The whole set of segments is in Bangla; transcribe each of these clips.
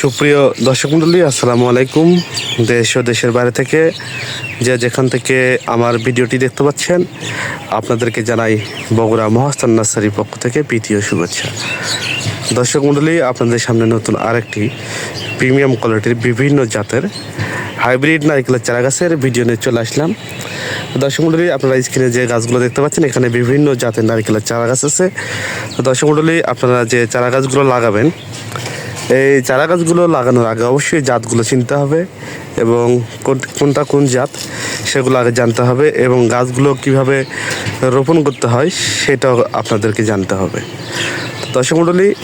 সুপ্রিয় দর্শক মণ্ডলী আসসালামু আলাইকুম। দেশ ও দেশের বাইরে থেকে যে যেখান থেকে আমার ভিডিওটি দেখতে পাচ্ছেন, আপনাদেরকে জানাই বগুড়া মহাস্থান নার্সারির পক্ষ থেকে প্রীতীয় শুভেচ্ছা। দর্শক মণ্ডলী আপনাদের সামনে নতুন আরেকটি প্রিমিয়াম কোয়ালিটির বিভিন্ন জাতের হাইব্রিড নারকেলের চারা গাছের ভিডিও নিয়ে চলে আসলাম। দর্শক মণ্ডলী আপনারা স্ক্রিনে যে গাছগুলো দেখতে পাচ্ছেন, এখানে বিভিন্ন জাতের নারকেলের চারা গাছ আছে। দর্শক মণ্ডলী আপনারা যে চারা গাছগুলো লাগাবেন এই চারা গাছগুলো লাগানোর আগে অবশ্যই জাতগুলো চিনতে হবে এবং কোন- কোনটা কোন জাত সেগুলো আগে জানতে হবে এবং গাছগুলো কীভাবে রোপণ করতে হয় সেটাও আপনাদেরকে জানতে হবে। দর্শক মণ্ডলী,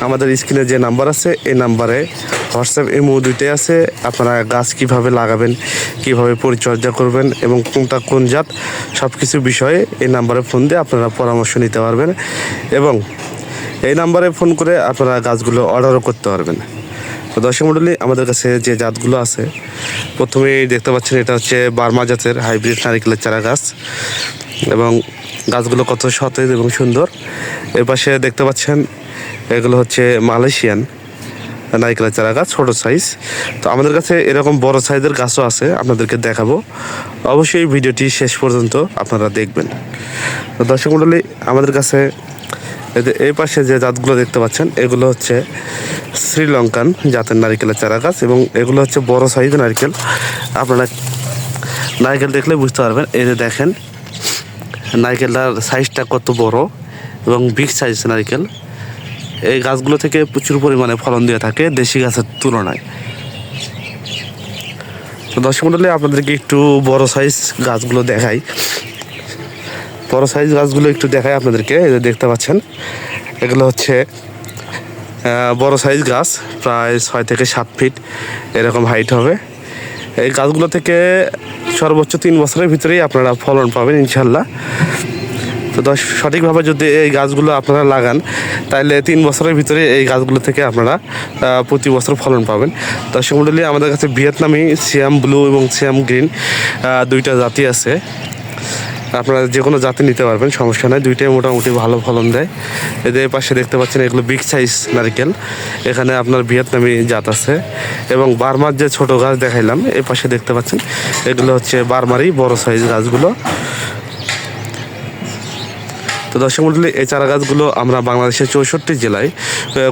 আমাদের স্ক্রিনে যে নাম্বার আছে, এই নাম্বারে হোয়াটসঅ্যাপ এমও দুইটাই আছে। আপনারা গাছ কীভাবে লাগাবেন, কীভাবে পরিচর্যা করবেন এবং কোনটা কোন জাত সব কিছু বিষয়ে এই নাম্বারে ফোন দিয়ে আপনারা পরামর্শ নিতে পারবেন এবং এই নাম্বারে ফোন করে আপনারা গাছগুলো অর্ডারও করতে পারবেন। তো দর্শক মণ্ডলী, আমাদের কাছে যে জাতগুলো আছে, প্রথমেই দেখতে পাচ্ছেন এটা হচ্ছে বার্মা জাতের হাইব্রিড নারিকেলের চারা গাছ এবং গাছগুলো কত সতেজ এবং সুন্দর। এর পাশে দেখতে পাচ্ছেন এগুলো হচ্ছে মালয়েশিয়ান নারিকেলের চারা গাছ, ছোটো সাইজ তো আমাদের কাছে এরকম বড় সাইজের গাছও আছে, আপনাদেরকে দেখাবো। অবশ্যই ভিডিওটি শেষ পর্যন্ত আপনারা দেখবেন। তো দর্শক মণ্ডলী, আমাদের কাছে এই পাশে যে জাতগুলো দেখতে পাচ্ছেন, এগুলো হচ্ছে শ্রীলঙ্কান জাতের নারিকেলের চারা গাছ এবং এগুলো হচ্ছে বড় সাইজের নারকেল। আপনারা নারকেল দেখলে বুঝতে পারবেন, এই যে দেখেন, নারকেলটার সাইজটা কত বড় এবং বিগ সাইজ নারকেল। এই গাছগুলো থেকে প্রচুর পরিমাণে ফলন দিয়ে থাকে দেশি গাছের তুলনায়। তো দর্শক মন্ডলী, আপনাদেরকে একটু বড় সাইজ গাছগুলো দেখাই। বড় সাইজ গাছগুলো একটু দেখাই আপনাদেরকে দেখতে পাচ্ছেন। এগুলো হচ্ছে বড় সাইজ গাছ, প্রায় ছয় থেকে সাত ফিট এরকম হাইট হবে। এই গাছগুলো থেকে সর্বোচ্চ তিন বছরের ভিতরেই আপনারা ফলন পাবেন ইনশাল্লাহ তো দশ, সঠিকভাবে যদি এই গাছগুলো আপনারা লাগান তাহলে তিন বছরের ভিতরে এই গাছগুলো থেকে আপনারা প্রতি বছর ফলন পাবেন। দর্শক মণ্ডলী আমাদের কাছে ভিয়েতনামি, সিয়াম ব্লু এবং সিয়াম গ্রিন দুইটা জাতি আছে। আপনারা যে কোনো জাতি নিতে পারবেন, সমস্যা নাই। দুইটাই মোটামুটি ভালো ফলন দেয়। এদের পাশে দেখতে পাচ্ছেন এগুলো বিগ সাইজ নারকেল। এখানে আপনার ভিয়েতনামি জাত আছে। এবং বার্মার যে ছোট গাছ দেখাইলাম, এ পাশে দেখতে পাচ্ছেন, এগুলো হচ্ছে বার্মারই বড় সাইজ গাছগুলো। তো দর্শক মন্ডলী, এই চারা গাছগুলো আমরা বাংলাদেশের চৌষট্টি জেলায়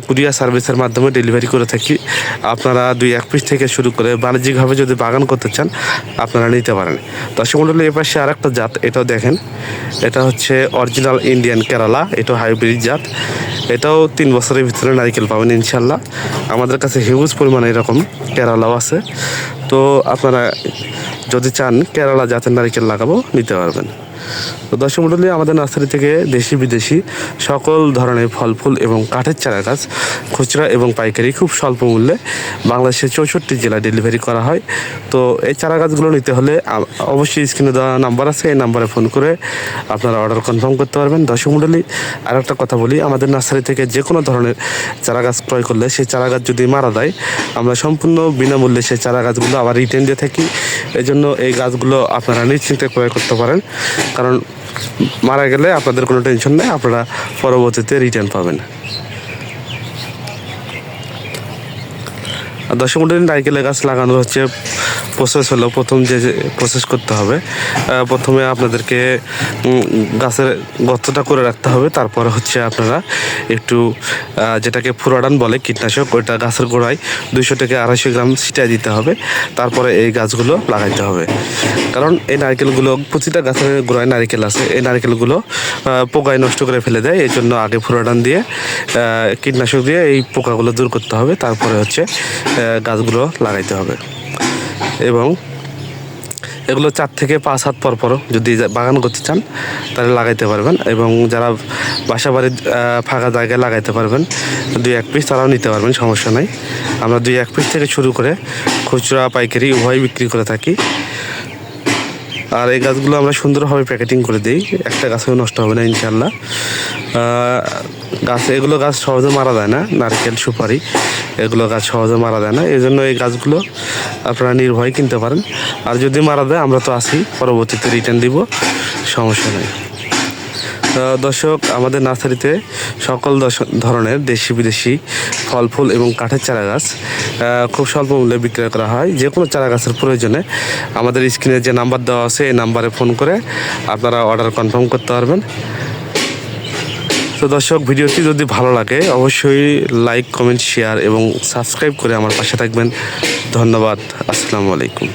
কুরিয়ার সার্ভিসের মাধ্যমে ডেলিভারি করে থাকি। আপনারা দুই এক পিস থেকে শুরু করে বাণিজ্যিকভাবে যদি বাগান করতে চান, আপনারা নিতে পারেন। দর্শক মন্ডলী, এ পাশে আর একটা জাত, এটাও দেখেন। এটা হচ্ছে অরিজিনাল ইন্ডিয়ান কেরালা, এটাও হাইব্রিড জাত। এটাও তিন বছরের ভিতরে নারিকেল পাবেন ইনশাল্লাহ আমাদের কাছে হিউজ পরিমাণে এরকম কেরালাও আছে। তো আপনারা যদি চান, কেরালা জাতের নারিকেল লাগাবো, নিতে পারবেন। তো দর্শক মণ্ডলী আমাদের নার্সারি থেকে দেশি বিদেশি সকল ধরনের ফল ফুল এবং কাঠের চারা গাছ, খুচরা এবং পাইকারি খুব স্বল্প মূল্যে বাংলাদেশের চৌষট্টি জেলায় ডেলিভারি করা হয়। তো এই চারা গাছগুলো নিতে হলে অবশ্যই স্ক্রিনে দেওয়া নাম্বার আছে, এই নাম্বারে ফোন করে আপনারা অর্ডার কনফার্ম করতে পারবেন। দর্শক মণ্ডলী আর একটা কথা বলি, আমাদের নার্সারি থেকে যে কোনো ধরনের চারা গাছ ক্রয় করলে সেই চারা গাছ যদি মারা যায়, আমরা সম্পূর্ণ বিনামূল্যে সেই চারা গাছগুলো আবার রিটার্ন দিয়ে থাকি। এই জন্য এই গাছগুলো আপনারা নিশ্চিন্তে ক্রয় করতে পারেন। কারণ মারা গেলে আপনাদের কোনো টেনশন নেই, আপনারা পরবর্তীতে রিটার্ন পাবেন। আর দশম মন্ডলী নারকেলের গাছ লাগানো হচ্ছে। প্রসেস হলো, প্রথম যে প্রসেস করতে হবে প্রথমে আপনাদেরকে গাছের গর্তটা করে রাখতে হবে, তারপরে হচ্ছে আপনারা একটু যেটাকে ফুরাডান বলে কীটনাশক, ওইটা গাছের গোড়ায় দুইশো থেকে আড়াইশো গ্রাম ছিটাই দিতে হবে, তারপরে এই গাছগুলো লাগাইতে হবে। কারণ এই নারকেলগুলো, প্রতিটা গাছের গোড়ায় নারকেল আছে, এই নারকেলগুলো পোকায় নষ্ট করে ফেলে দেয়, এই জন্য আগে ফুরাডান দিয়ে কীটনাশক দিয়ে এই পোকাগুলো দূর করতে হবে, তারপরে হচ্ছে গাছগুলো লাগাইতে হবে। এবং এগুলো চার থেকে পাঁচ হাত পর পর যদি বাগান করতে চান, তাহলে লাগাইতে পারবেন এবং যারা বাসা বাড়ির ফাঁকা জায়গায় লাগাইতে পারবেন, দুই এক পিস তারাও নিতে পারবেন, সমস্যা নাই। আমরা দুই এক পিস থেকে শুরু করে খুচরা, পাইকারি উভয় বিক্রি করে থাকি। আর এই গাছগুলো আমরা সুন্দরভাবে প্যাকেটিং করে দিই। একটা গাছেও নষ্ট হবে না ইনশাল্লাহ গাছ, এগুলো গাছ সহজে মারা যায় না, নারকেল, সুপারি, এগুলো গাছ সহজে মারা যায় না। এই জন্য এই গাছগুলো আপনারা নির্ভয় কিনতে পারেন। আর যদি মারা যায়, আমরা তো আসি পরবর্তীতে রিটার্ন দিব, সমস্যা নেই। দর্শক, আমাদের নার্সারিতে সকল ধরনের দেশি বিদেশি ফল, ফুল এবং কাঠের চারা গাছ খুব স্বল্প মূল্যে বিক্রয় করা হয়। যে কোনো চারা গাছের প্রয়োজনে আমাদের স্ক্রিনে যে নাম্বার দেওয়া আছে, এই নাম্বারে ফোন করে আপনারা অর্ডার কনফার্ম করতে পারবেন। তো দর্শক, ভিডিওটি যদি ভালো লাগে, অবশ্যই লাইক, কমেন্ট, শেয়ার এবং সাবস্ক্রাইব করে আমার পাশে থাকবেন। ধন্যবাদ। আসসালামু আলাইকুম।